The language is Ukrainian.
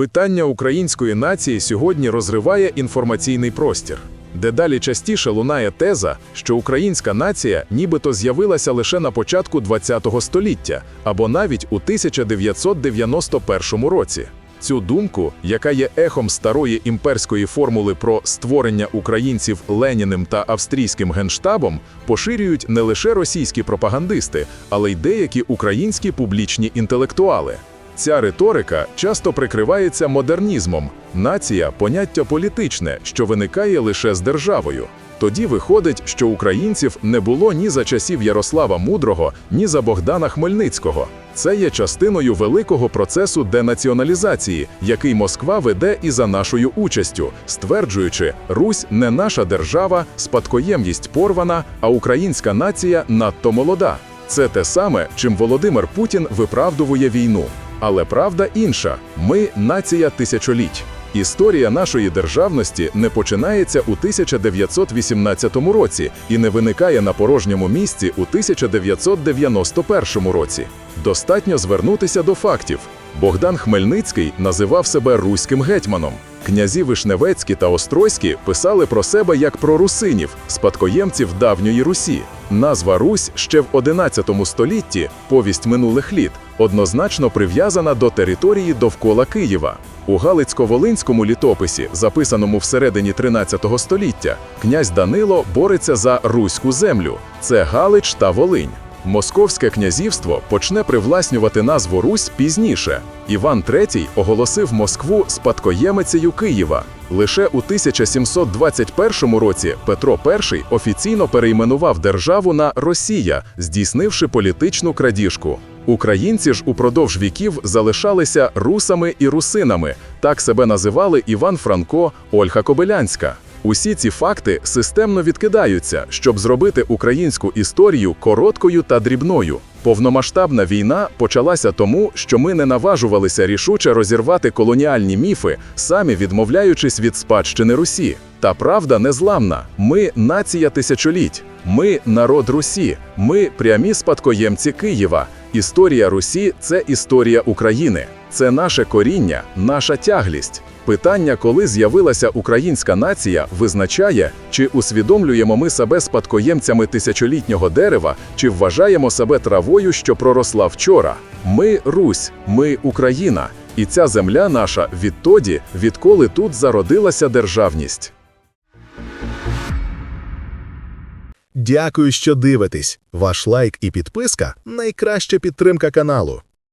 Питання української нації сьогодні розриває інформаційний простір. Дедалі частіше лунає теза, що українська нація нібито з'явилася лише на початку ХХ століття або навіть у 1991 році. Цю думку, яка є ехом старої імперської формули про створення українців Леніним та австрійським генштабом, поширюють не лише російські пропагандисти, але й деякі українські публічні інтелектуали. Ця риторика часто прикривається модернізмом. Нація поняття політичне, що виникає лише з державою. Тоді виходить, що українців не було ні за часів Ярослава Мудрого, ні за Богдана Хмельницького. Це є частиною великого процесу денаціоналізації, який Москва веде і за нашою участю, стверджуючи, Русь не наша держава, спадкоємність порвана, а українська нація надто молода. Це те саме, чим Володимир Путін виправдовує війну. Але правда інша: ми нація тисячоліть. Історія нашої державності не починається у 1918 році і не виникає на порожньому місці у 1991 році. Достатньо звернутися до фактів. Богдан Хмельницький називав себе руським гетьманом. Князі Вишневецькі та Острозькі писали про себе як про русинів, спадкоємців давньої Русі. Назва Русь ще в XI столітті, повість минулих літ, однозначно прив'язана до території довкола Києва. У Галицько-Волинському літописі, записаному всередині 13 століття, князь Данило бореться за руську землю. Це Галич та Волинь. Московське князівство почне привласнювати назву Русь пізніше. Іван III оголосив Москву спадкоємицею Києва. Лише у 1721 році Петро І офіційно перейменував державу на Росія, здійснивши політичну крадіжку. Українці ж упродовж віків залишалися русами і русинами. Так себе називали Іван Франко, Ольга Кобилянська. Усі ці факти системно відкидаються, щоб зробити українську історію короткою та дрібною. Повномасштабна війна почалася тому, що ми не наважувалися рішуче розірвати колоніальні міфи, самі відмовляючись від спадщини Русі. Та правда незламна. Ми нація тисячоліть. Ми народ Русі. Ми прямі спадкоємці Києва. Історія Русі це історія України. Це наше коріння, наша тяглість. Питання, коли з'явилася українська нація, визначає, чи усвідомлюємо ми себе спадкоємцями тисячолітнього дерева, чи вважаємо себе травою, що проросла вчора. Ми Русь, ми Україна, і ця земля наша відтоді, відколи тут зародилася державність. Дякую, що дивитесь. Ваш лайк і підписка найкраща підтримка каналу.